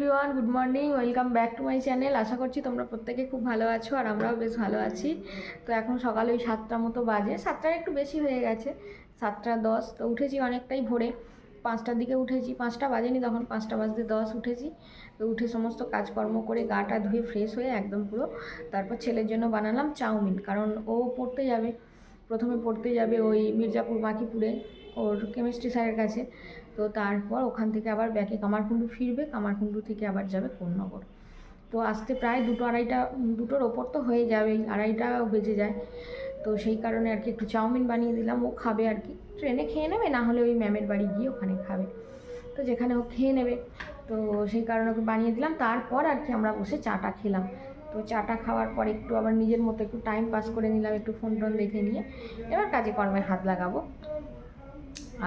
Everyone good morning welcome back to my channel আশা করছি তোমরা প্রত্যেকে খুব ভালো আছো আর আমরাও বেশ ভালো আছি। তো এখন সকালে ওই সাতটা মতো বাজে। সাতটার একটু বেশি হয়ে গেছে। সাতটা দশ। তো উঠেছি অনেকটাই ভোরে। পাঁচটার দিকে উঠেছি। পাঁচটা বাজেনি তখন, পাঁচটা বাজতে দশ উঠেছি। তো উঠে সমস্ত কাজকর্ম করে গাটা ধুয়ে ফ্রেশ হয়ে একদম পুরো তারপর ছেলের জন্য বানালাম চাউমিন। কারণ ও পড়তে যাবে। প্রথমে পড়তে যাবে ওই মির্জাপুর বাঁকিপুরে ওর কেমিস্ট্রি স্যারের কাছে। তো তারপর ওখান থেকে আবার ব্যাকে কামারকুণ্ডু ফিরবে, কামারকুণ্ডু থেকে আবার যাবে কোন্নগর। তো আসতে প্রায় দুটো আড়াইটা, দুটোর ওপর তো হয়ে যাবেই, আড়াইটা বেজে যায়। তো সেই কারণে আর কি একটু চাউমিন বানিয়ে দিলাম, ও খাবে আর কি। ট্রেনে খেয়ে নেবে, না হলে ওই ম্যামের বাড়ি গিয়ে ওখানে খাবে। তো যেখানে ও খেয়ে নেবে, তো সেই কারণে ওকে বানিয়ে দিলাম। তারপর আর কি আমরা বসে চাটা খেলাম। তো চাটা খাওয়ার পর একটু আবার নিজের মতো একটু টাইম পাস করে নিলাম, একটু ফোন টোন দেখে নিয়ে। এবার কাজে কর্মে হাত লাগাবো।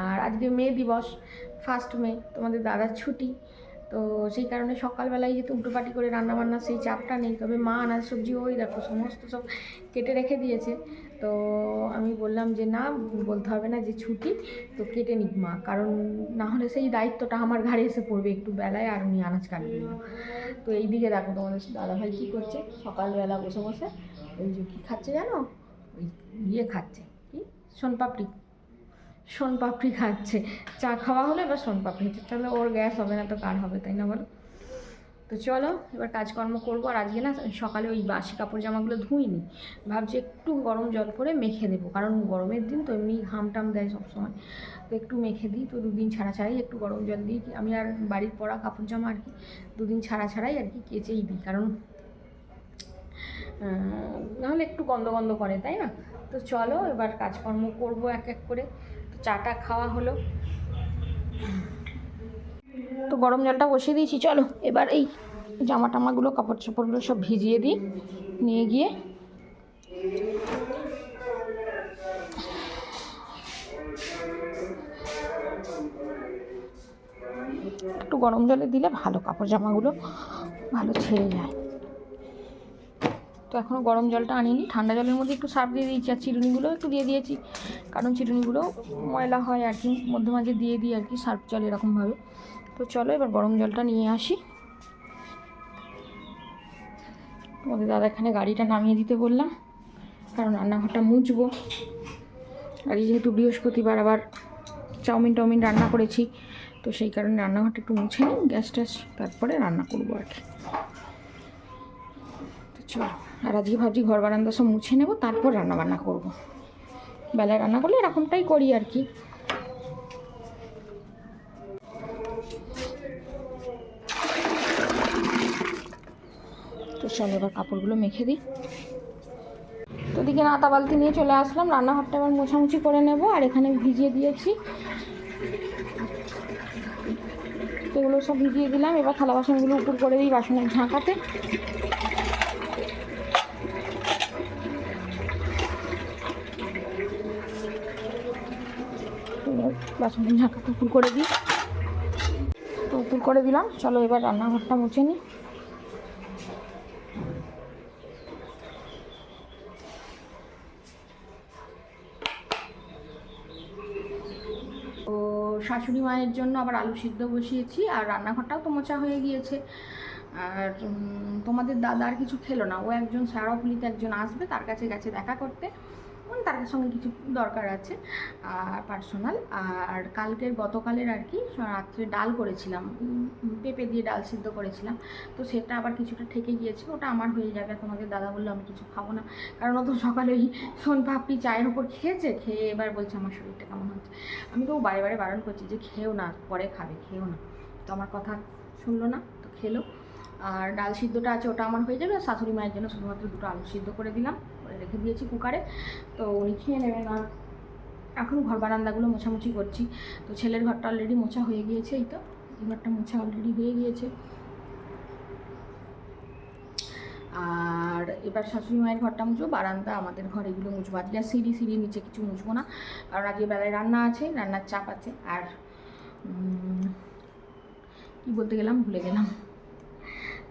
আর আজকে মে দিবস ফার্স্ট মে, তোমাদের দাদার ছুটি। তো সেই কারণে সকালবেলায় যেহেতু উল্টোপাটি করে রান্নাবান্না সেই চাপটা নেই, তবে মা আনাজ সবজি ওই দেখো সমস্ত সব কেটে রেখে দিয়েছে। তো আমি বললাম যে না, বলতে হবে না যে ছুটি, তো কেটে নিক মা, কারণ না হলে সেই দায়িত্বটা আমার ঘাড়ে এসে পড়বে একটু বেলায় আর উনি আনাজ কাটবেন না। তো এই দিকে দেখো তোমাদের দাদাভাই কী করছে, সকালবেলা বসে বসে ওই যে কী খাচ্ছে জানো? ওই ইয়ে খাচ্ছে, কি? সোনপাপড়ি। সোনপাপড়ি খাচ্ছে। চা খাওয়া হলে এবার সোনপাপড়ি হচ্ছে তাহলে ওর গ্যাস হবে না তো কার হবে, তাই না বলো? তো চলো, এবার কাজকর্ম করব। আর আজকে না, সকালে ওই বাসি কাপড় জামাগুলো ধুইনি। ভাবছি একটু গরম জল করে মেখে দেবো কারণ গরমের দিন তো এমনি ঘাম টাম দেয় সবসময়। তো একটু মেখে দিই, তো দুদিন ছাড়া ছাড়াই একটু গরম জল দিই। আমি আর বাড়ির পরা কাপড় জামা আর কি দুদিন ছাড়া ছাড়াই আর কি কেচেই দিই। কারণ নাহলে একটু গন্ধ গন্ধ করে, তাই না? তো চলো, এবার কাজকর্ম করব এক এক করে। চাটা খাওয়া হলো। তো গরম জলটা বসিয়ে দিয়েছি, চলো। এবার এই জামা টামাগুলো, কাপড় চোপড়গুলো সব ভিজিয়ে দিই, নিয়ে গিয়ে। একটু গরম জলে দিলে ভালো, কাপড় জামাগুলো ভালো ছেড়ে যায়। তো এখনও গরম জলটা আনিনি। ঠান্ডা জলের মধ্যে একটু সার্ফ দিয়ে দিয়েছি আর চিরুনিগুলো একটু দিয়ে দিয়েছি। কারণ চিরুনিগুলো ময়লা হয় আর কি, মধ্যে মাঝে দিয়ে দিই আর কি সার্ফ জল এরকমভাবে। তো চলো এবার গরম জলটা নিয়ে আসি। তোমাদের দাদা এখানে গাড়িটা নামিয়ে দিতে বললাম, কারণ রান্নাঘরটা মুছবো। আর যেহেতু বৃহস্পতিবার আবার চাউমিন টাউমিন রান্না করেছি, তো সেই কারণে রান্নাঘরটা একটু মুছে নিই, গ্যাস ট্যাস তারপরে রান্না করব আর কি। তো চলো। আর আজকে ভাবছি ঘর বারান্দা সব মুছে নেব, তারপর রান্না বান্না করব। বেলায় রান্না করলে এরকমটাই করি আর কি। তো চলো এবার কাপড়গুলো মেখে দিই। তো দিকে নাতা বালতি নিয়ে চলে আসলাম, রান্নাঘরটা এবার মোছামুছি করে নেব, আর এখানে ভিজিয়ে দিয়েছি। এগুলো সব ভিজিয়ে দিলাম, এবার থালা বাসনগুলো উপর করে দিই বাসনের ঝাঁকাতে। এবার বাসনের ঝাঁকাতে করে দিই। তো করে দিলাম। চলো এবার রান্নাঘরটা মুছে নিই। শাশুড়ি মায়ের জন্য আবার আলু সিদ্ধ বসিয়েছি, আর রান্নাঘরটাও তো মোচা হয়ে গিয়েছে। আর তোমাদের দাদা আর কিছু খেলো না। ও একজন সারাপুলিতে একজন আসবে, তার কাছে গেছে দেখা করতে। উম, তার সঙ্গে কিছু দরকার আছে আর পার্সোনাল আর কালকের গতকালের আর কি রাত্রে ডাল করেছিলাম পেঁপে দিয়ে ডাল সিদ্ধ করেছিলাম তো সেটা আবার কিছুটা ঠেকে গিয়েছে ওটা আমার হয়ে যাবে তোমাদের দাদা বলল আমি কিছু খাব না কারণ ও তো সকালে ওই সোন পাপড়ি চায়ের উপর খেয়েছে খেয়ে এবার বলছে আমার শরীরটা কেমন হচ্ছে আমি তো বারে বারে বারণ করছি যে খেও না পরে খাবে খেও না তো আমার কথা শুনলো না তো খেলো আর ডাল সিদ্ধটা আছে ওটা আমার হয়ে যাবে আর শাশুড়ি মায়ের জন্য শুধুমাত্র দুটো আলু সিদ্ধ করে দিলাম রেখে দিয়েছি কুকারে। তো উনি খেয়ে নেবেন। আর এখন ঘর বারান্দাগুলো মোছামুছি করছি। তো ছেলের ঘরটা অলরেডি মোছা হয়ে গিয়েছে এই তো। ঘরটা মোছা অলরেডি হয়ে গিয়েছে। আর এবার শাশুড়ি মায়ের ঘরটা মুছবো। বারান্দা আমাদের ঘর, এগুলো মুছবো। আজকে আর সিঁড়ি, সিঁড়ির নিচে কিছু মুছবো না। কারণ আজকে বেলায় রান্না আছে, রান্নার চাপ আছে। আর কি বলতে গেলাম? ভুলে গেলাম।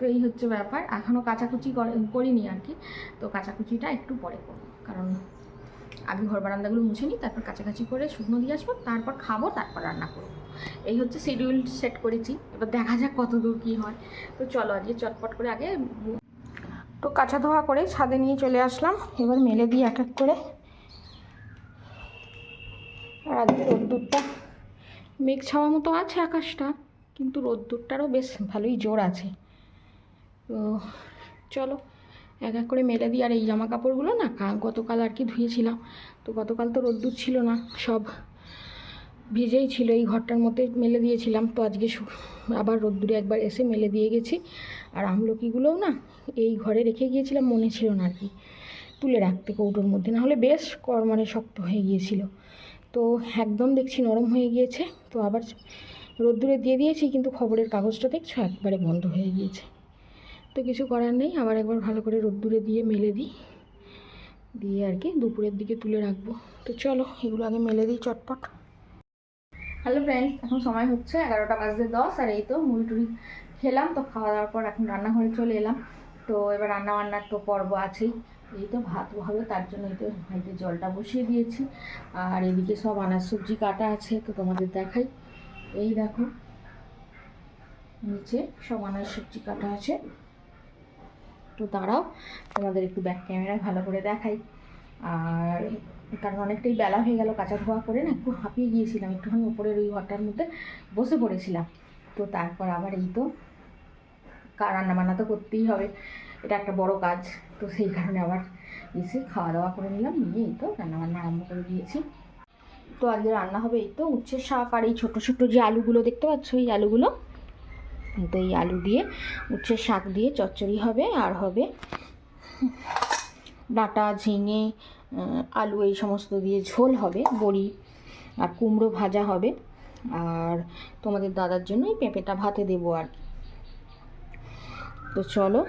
তো এই হচ্ছে ব্যাপার। এখনও কাচাকুচি করে- করিনি আর কি। তো কাচাকুচিটা একটু পরে করব। কারণ আগে ঘর বারান্দাগুলো মুছে নিই, তারপর কাছাকাছি করে শুকনো দিয়ে আসব, তারপর খাব, তারপর রান্না করব। এই হচ্ছে শিডিউল সেট করেছি। এবার দেখা যাক কত দূর কী হয়। তো চলো আজকে চটপট করে আগে তো কাঁচা ধোয়া করে ছাদে নিয়ে চলে আসলাম। এবার মেলে দিই এক এক করে। আর আজকে রোদ্দুরটা মেঘ ছাওয়া মতো আছে আকাশটা, কিন্তু রোদ্দুরটারও বেশ ভালোই জোর আছে। তো চলো, এক এক করে মেলে দিই। আর এই জামা কাপড়গুলো না গতকাল আর কি ধুয়েছিলাম। তো গতকাল তো রোদ্দুর ছিল না, সব ভিজেই ছিল। এই ঘরটার মধ্যে মেলে দিয়েছিলাম। তো আজকে আবার রোদ্দুরে একবার এসে মেলে দিয়ে গেছি। আর আমলকিগুলোও না, এই ঘরে রেখে গিয়েছিলাম, মনে ছিল না আর কি। তুলে রাখতে কৌটোর মধ্যে। না হলে বেশ কর মানে শক্ত হয়ে গিয়েছিল। তো একদম দেখছি নরম হয়ে গিয়েছে। তো আবার রোদ্দুরে দিয়ে দিয়েছি, কিন্তু খবরের কাগজটা দেখছ? একবারে বন্ধ হয়ে গিয়েছে। তো কিছু করার নেই, আবার একবার ভালো করে রোদ্দুরে দিয়ে মেলে দিই। দিয়ে আর কি দুপুরের দিকে তুলে রাখব। তো চলো এগুলো আগে মেলে দিই চটপট। হ্যালো ফ্রেন্ডস এখন সময় হচ্ছে এগারোটা বাজতে দশ, আর এই তো মুড়ি টুড়ি খেলাম, তো খাওয়া দাওয়ার পর এখন রান্নাঘরে চলে এলাম। তো এবার রান্না বান্নার তো পর্ব আছেই। এই তো ভাত হবে, তার জন্য এই তো হাঁড়িতে জলটা বসিয়ে দিয়েছি। আর এদিকে সব আনাজ সবজি কাটা আছে, তো তোমাদের দেখাই। এই দেখো, নিচে সব আনাজ সবজি কাটা আছে। তো দাঁড়াও, তোমাদের একটু ব্যাক ক্যামেরায় ভালো করে দেখাই। আর কারণ অনেকটাই বেলা হয়ে গেল কাঁচা ধোয়া করে না, একটু হাঁপিয়ে গিয়েছিলাম, একটুখানি উপরের ওই ঘরটার মধ্যে বসে পড়েছিলাম। তো তারপর আবার এই তো রান্না বান্না তো করতেই হবে, এটা একটা বড় কাজ। তো সেই কারণে আবার এসে খাওয়া দাওয়া করে নিলাম, নিয়ে এই তো রান্না বান্না আরম্ভ করে দিয়েছি। তো আজকে রান্না হবে এই তো উচ্ছে শাক আর এই ছোটো ছোটো যে আলুগুলো দেখতে পাচ্ছ, এই আলুগুলো? তো এই আলু দিয়ে, উচ্ছে শাক দিয়ে চচ্চড়ি হবে, আর হবে ডাঁটা, ঝিঙে আলু, এই সমস্ত দিয়ে ঝোল হবে, বড়ি আর কুমড়ো ভাজা হবে। আর তোমাদের দাদার জন্য এই পেঁপেটা ভাতে দেবো আর তো চলো,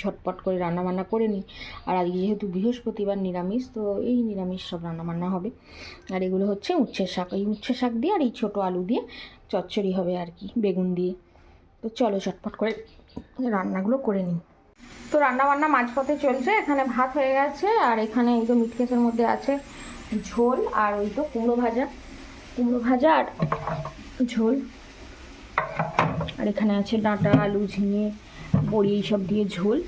ঝটপট করে রান্না বান্না করে নিই। আর আজকে যেহেতু বৃহস্পতিবার নিরামিষ, তো এই নিরামিষ সব রান্না বান্না হবে। আর এগুলো হচ্ছে উচ্ছের শাক। এই উচ্ছের শাক দিয়ে আর এই ছোটো আলু দিয়ে চচ্চড়ি হবে আর কি, বেগুন দিয়ে। তো চলো চটপট করে রান্নাগুলো করে নিই। তো রান্না বান্না মাঝপথে চলছে, এখানে ভাত হয়ে গেছে, আর এখানে এই তো মিটকেসের মধ্যে আছে ঝোল আর ওই তো কুমড়ো ভাজা। কুমড়ো ভাজা আর ঝোল। আর এখানে আছে ডাঁটা, আলু ঝিঙে, বড়ি এইসব দিয়ে ঝোল।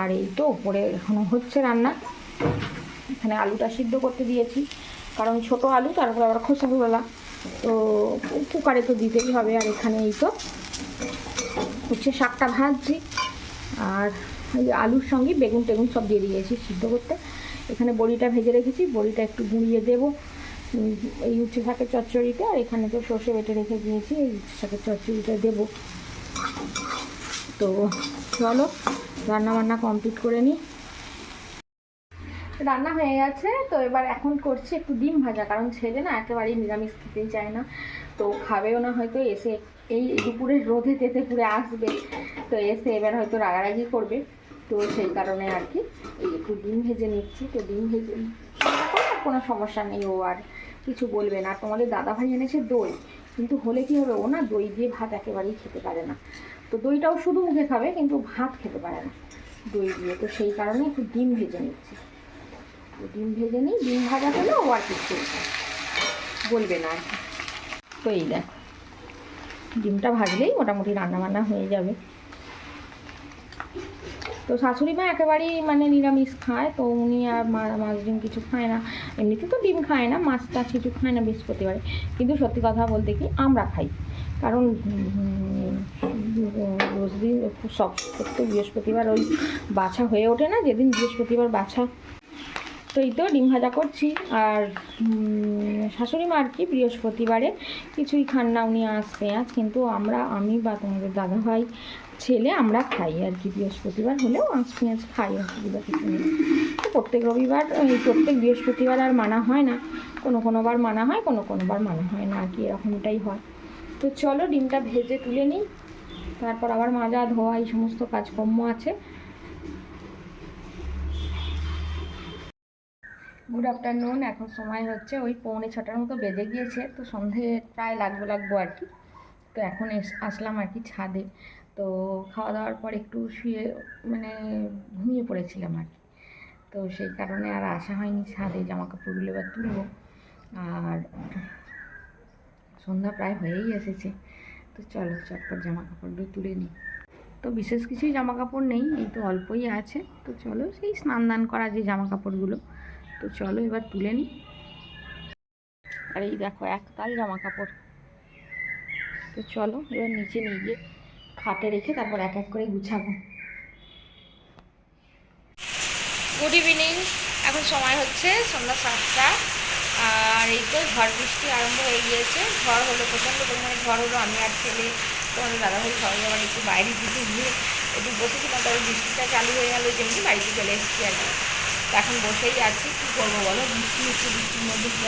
আর এই তো ওপরে এখনও হচ্ছে রান্না। এখানে আলুটা সিদ্ধ করতে দিয়েছি, কারণ ছোট আলু, তারপর আবার খোসাগুলা তো কুকারে তো দিতেই হবে, আর এখানে এই তো হচ্ছে শাকটা ভাজছি। আর ওই আলুর সঙ্গে বেগুন টেগুন সব দিয়ে দিয়েছি সিদ্ধ করতে। এখানে বড়িটা ভেজে রেখেছি, বড়িটা একটু গুঁড়িয়ে দেবো। এই উচ্ছে শাকের চচ্চড়িতে, আর এখানে তো সর্ষে বেটে রেখে দিয়েছি, এই উচ্ছে শাকের চচ্চড়িটা দেবো। তো চলো রান্না বান্না কমপ্লিট করে নিই। রান্না হয়ে গেছে, তো এবার এখন করছি একটু ডিম ভাজা, কারণ ছেলে না একেবারেই নিরামিষ খেতেই চায় না। তো খাবেও না, হয়তো এসে এই দুপুরের রোদে তেতে পুরে আসবে। তো এসে এবার হয়তো রাগারাগি করবে। তো সেই কারণে আর কি এই একটু ডিম ভেজে নিচ্ছি। তো ডিম ভেজে কোনো সমস্যা নেই, ও আর কিছু বলবে না। তোমাদের দাদা ভাই এনেছে দই। কিন্তু হলে কি হবে? ও না দই দিয়ে ভাত একেবারেই খেতে পারে না। তো দইটাও শুধু মুখে খাবে, কিন্তু ভাত খেতে পারে না দই দিয়ে। তো সেই কারণে একটু ডিম ভেজে নিচ্ছি। তো ডিম ভেজে নিই। ডিম ভাজা হলে ও আর কিছু বলবে না আর কি। তো এই দেখো। ডিমটা ভাজলেই মোটামুটি রান্নাবান্না হয়ে যাবে। তো শাশুড়ি মা একেবারেই মানে নিরামিষ খায়, তো উনি আর মাছ ডিম কিছু খায় না। এমনিতে তো ডিম খায় না, মাছ টাছ কিছু খায় না বৃহস্পতিবারে। কিন্তু সত্যি কথা বলতে কি আমরা খাই। কারণ রোজ দিন সব, প্রত্যেক বৃহস্পতিবার ওই বাছা হয়ে ওঠে না, যেদিন বৃহস্পতিবার বাছা। তো এই তো ডিম ভাজা করছি, আর শাশুড়ি মা আর কি? বৃহস্পতিবারে কিছুই খান না, উনি আঁশ পেঁয়াজ কিন্তু আমরা, আমি বা তোমাদের দাদা ভাই ছেলে, আমরা খাই আর কি। বৃহস্পতিবার হলেও আঁশ পেঁয়াজ খাই অসুবিধা কিছু নেই তো প্রত্যেক রবিবার, এই প্রত্যেক বৃহস্পতিবার আর মানা হয় না। কোনো কোনো বার মানা হয়, কোনো কোনো বার মানা হয় না, আর কি এরকমটাই হয়। তো চলো, ডিমটা ভেজে তুলে নিই। তারপর আবার মাজা, ধোয়া, এই সমস্ত কাজকর্ম আছে। গুড আফটারনুন এখন সময় হচ্ছে, ওই পৌনে ছটার মতো বেজে গিয়েছে, তো সন্ধে প্রায় লাগবো লাগবো আর কি। তো এখন আসলাম আর কি ছাদে। তো খাওয়া দাওয়ার পর একটু শুয়ে মানে ঘুমিয়ে পড়েছিলাম আর কি। তো সেই কারণে আর আসা হয়নি ছাদে জামা কাপড়গুলো এবার তুলবো। আর সন্ধ্যা প্রায় হয়েই এসেছে, তো চলো চটপট জামা কাপড়গুলো তুলে নিই। তো বিশেষ কিছুই জামা কাপড় নেই, এই তো অল্পই আছে, তো চলো সেই স্নান দান করা যে জামা কাপড়গুলো তো চলো এবার তুলে নিই আর এই দেখো একতাল জামা কাপড়। তো চলো, এবার নিচে নিয়ে গিয়ে খাটে রেখে তারপর এক এক করে গুছাবো। গুড ইভিনিং এখন সময় হচ্ছে সন্ধ্যা সাতটা। আর এই তো ঝড় বৃষ্টি আরম্ভ হয়ে গিয়েছে। ঝড় হলো প্রচণ্ড পরিমাণে ঝড় হলো। আমি আর ছেলে, তোমাদের দাদাভাই সবাই আবার একটু বাইরের দিকে গিয়ে একটু বসেছিলাম, তবে বৃষ্টিটা চালু হয়ে গেলো, যেমনি বাড়িতে চলে এসেছি আর কি। এখন বসেই আছি, কী করব বলো? বৃষ্টি হচ্ছে, বৃষ্টির মধ্যে কি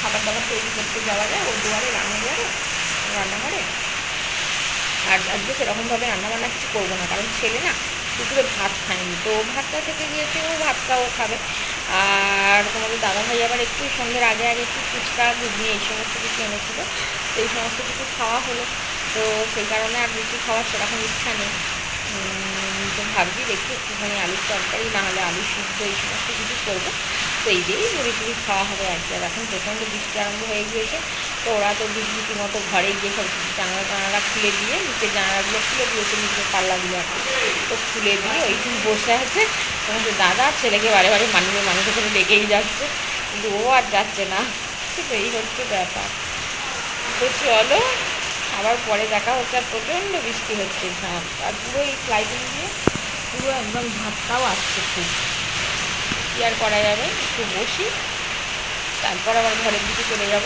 খাবার দাবার তৈরি করতে যাওয়া যায়, ও দুয়ারে রান্নাঘরে রান্নাঘরে। আর আজকে সেরকমভাবে রান্নাবান্না কিছু করব না, কারণ ছেলে না দুপুরে ভাত খায়নি। তো ভাতটা থেকে গিয়েছে, ও ভাতটা ও খাবে। আর তোমাদের দাদাভাই আবার একটু সন্ধ্যের আগে আগে একটু ফুচকা ঘুগনি, এই সমস্ত কিছু এনেছিল। তো এই সমস্ত কিছু খাওয়া হলো। তো সেই কারণে আর বেশি খাওয়ার সেরকম ইচ্ছা নেই। তো ভাবছি দেখি একটুখানি আলুর তরকারি, না হলে আলু সিদ্ধ, এই সমস্ত কিছু করব। তো এই দিয়েই মুড়ি টুড়ি খাওয়া হবে আর কি। আর এখন প্রচণ্ড বৃষ্টি আরম্ভ হয়ে গিয়েছে। তো ওরা তো রীতি মতো ঘরে গিয়ে সব জানালা টানালা খুলে দিয়ে নিচের জানালাগুলো খুলে দিয়েছে, নিচের পাল্লাগুলো আর। তো খুলে দিয়ে ওইখানে বসে আছে। তোমাদের দাদা ছেলেকে বারে বারে মানুষের মানুষের সাথে লেগেই যাচ্ছে। কিন্তু ও আর যাচ্ছে না। তো এই হচ্ছে ব্যাপার। তো চলো আবার পরে দেখা হচ্ছে, আর প্রচণ্ড বৃষ্টি হচ্ছে ঝাঁপ। আর পুরো এই ফ্লাইটিং দিয়ে পুরো একদম ঝাঁপটাও আসছে খুব। কী আর করা যাবে? একটু বসি, তারপর আবার ঘরের দিকে চলে যাব।